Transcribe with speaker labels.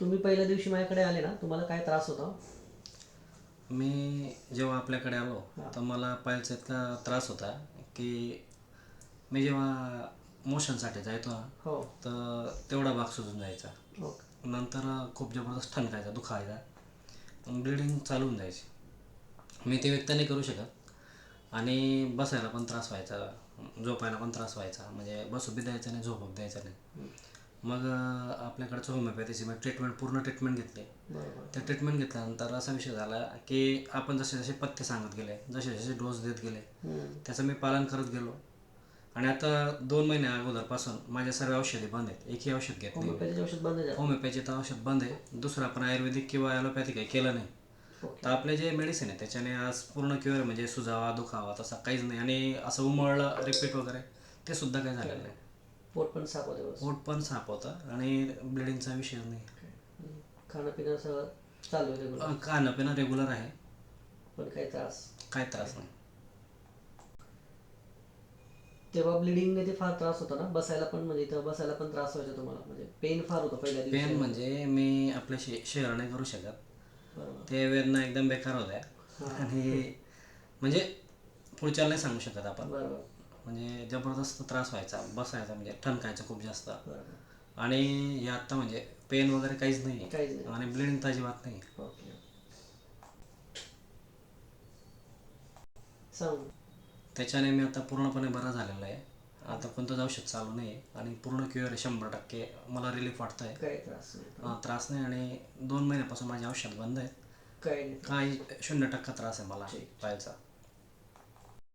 Speaker 1: तुम्ही पहिल्या दिवशी माझ्याकडे आले ना तुम्हाला काय त्रास होता?
Speaker 2: मी जेव्हा आपल्याकडे आलो तर मला पायाचा इतका त्रास होता की मी जेव्हा मोशनसाठी जायचो ना
Speaker 1: हो.
Speaker 2: तर तेवढा भाग सुजून जायचा.
Speaker 1: ओके
Speaker 2: नंतर खूप जबरदस्त ठणकायचा दुखायचा ब्लिडिंग चालू होऊन जायची. मी ते व्यक्त नाही करू शकत. आणि बसायला पण त्रास व्हायचा झोपायला पण त्रास व्हायचा. म्हणजे बसू बी द्यायचं नाही झोपू द्यायचं नाही. मग आपल्याकडचं होमिओपॅथीची मी ट्रीटमेंट पूर्ण ट्रीटमेंट घेतली.
Speaker 1: बरोबर.
Speaker 2: त्या ट्रीटमेंट घेतल्यानंतर असा विषय झाला की आपण जसे जसे पथ्य सांगत गेले जसे जसे डोस देत गेले. त्याचं मी पालन करत गेलो. आणि आता दोन महिन्या अगोदरपासून माझ्या सर्व औषधी बंद आहेत. एकही औषध घेत नाही
Speaker 1: होमिओपॅथीचे औषध बंद झालं
Speaker 2: होमिओपॅथी तर औषध बंद आहे. दुसरं आपण आयुर्वेदिक किंवा ॲलोपॅथी काही केलं नाही. तर आपले जे मेडिसिन आहे त्याच्याने आज पूर्ण क्युअर म्हणजे सुजावा दुखावा तसा काहीच नाही. आणि असं उमळलं रिपीट वगैरे ते सुद्धा काही झालेलं नाही.
Speaker 1: पोट पण साफ होते
Speaker 2: पोट पण साफ होतं आणि ब्लिडिंगचा विषय नाही.
Speaker 1: खाणं पिणं सगळं चालू आहे रेग्युलर
Speaker 2: खाणं पिणं रेग्युलर आहे.
Speaker 1: पण काही त्रास?
Speaker 2: काय त्रास नाही.
Speaker 1: तेव्हा ब्लिडिंगने ते फार त्रास होता ना? बसायला पण म्हणजे इथं बसायला पण त्रास व्हायचा तुम्हाला. म्हणजे पेन फार होतं पहिल्या दिवशी.
Speaker 2: पेन म्हणजे मी आपल्याशी शेअर नाही करू शकत. ते वेदना एकदम बेकार होत्या. आणि म्हणजे पुढच्याला नाही सांगू शकत आपण.
Speaker 1: बरोबर.
Speaker 2: म्हणजे जबरदस्त त्रास व्हायचा बसायचा म्हणजे ठणकायचं खूप जास्त. आणि हे आत्ता म्हणजे पेन वगैरे काहीच नाही
Speaker 1: काहीच नाही.
Speaker 2: आणि ब्लिडिंग तर अजिबात नाही.
Speaker 1: ओके. सांग.
Speaker 2: त्याच्याने मी आता पूर्णपणे बरा झालेला आहे. आता कोणतंच औषध चालू नाही आणि पूर्ण क्युअर आहे शंभर टक्के मला रिलीफ वाटतं आहे
Speaker 1: त्रास नाही.
Speaker 2: त्रास नाही आणि दोन महिन्यापासून माझे औषध बंद आहेत.
Speaker 1: नाही.
Speaker 2: काही शून्य टक्का त्रास आहे मला पायाचा.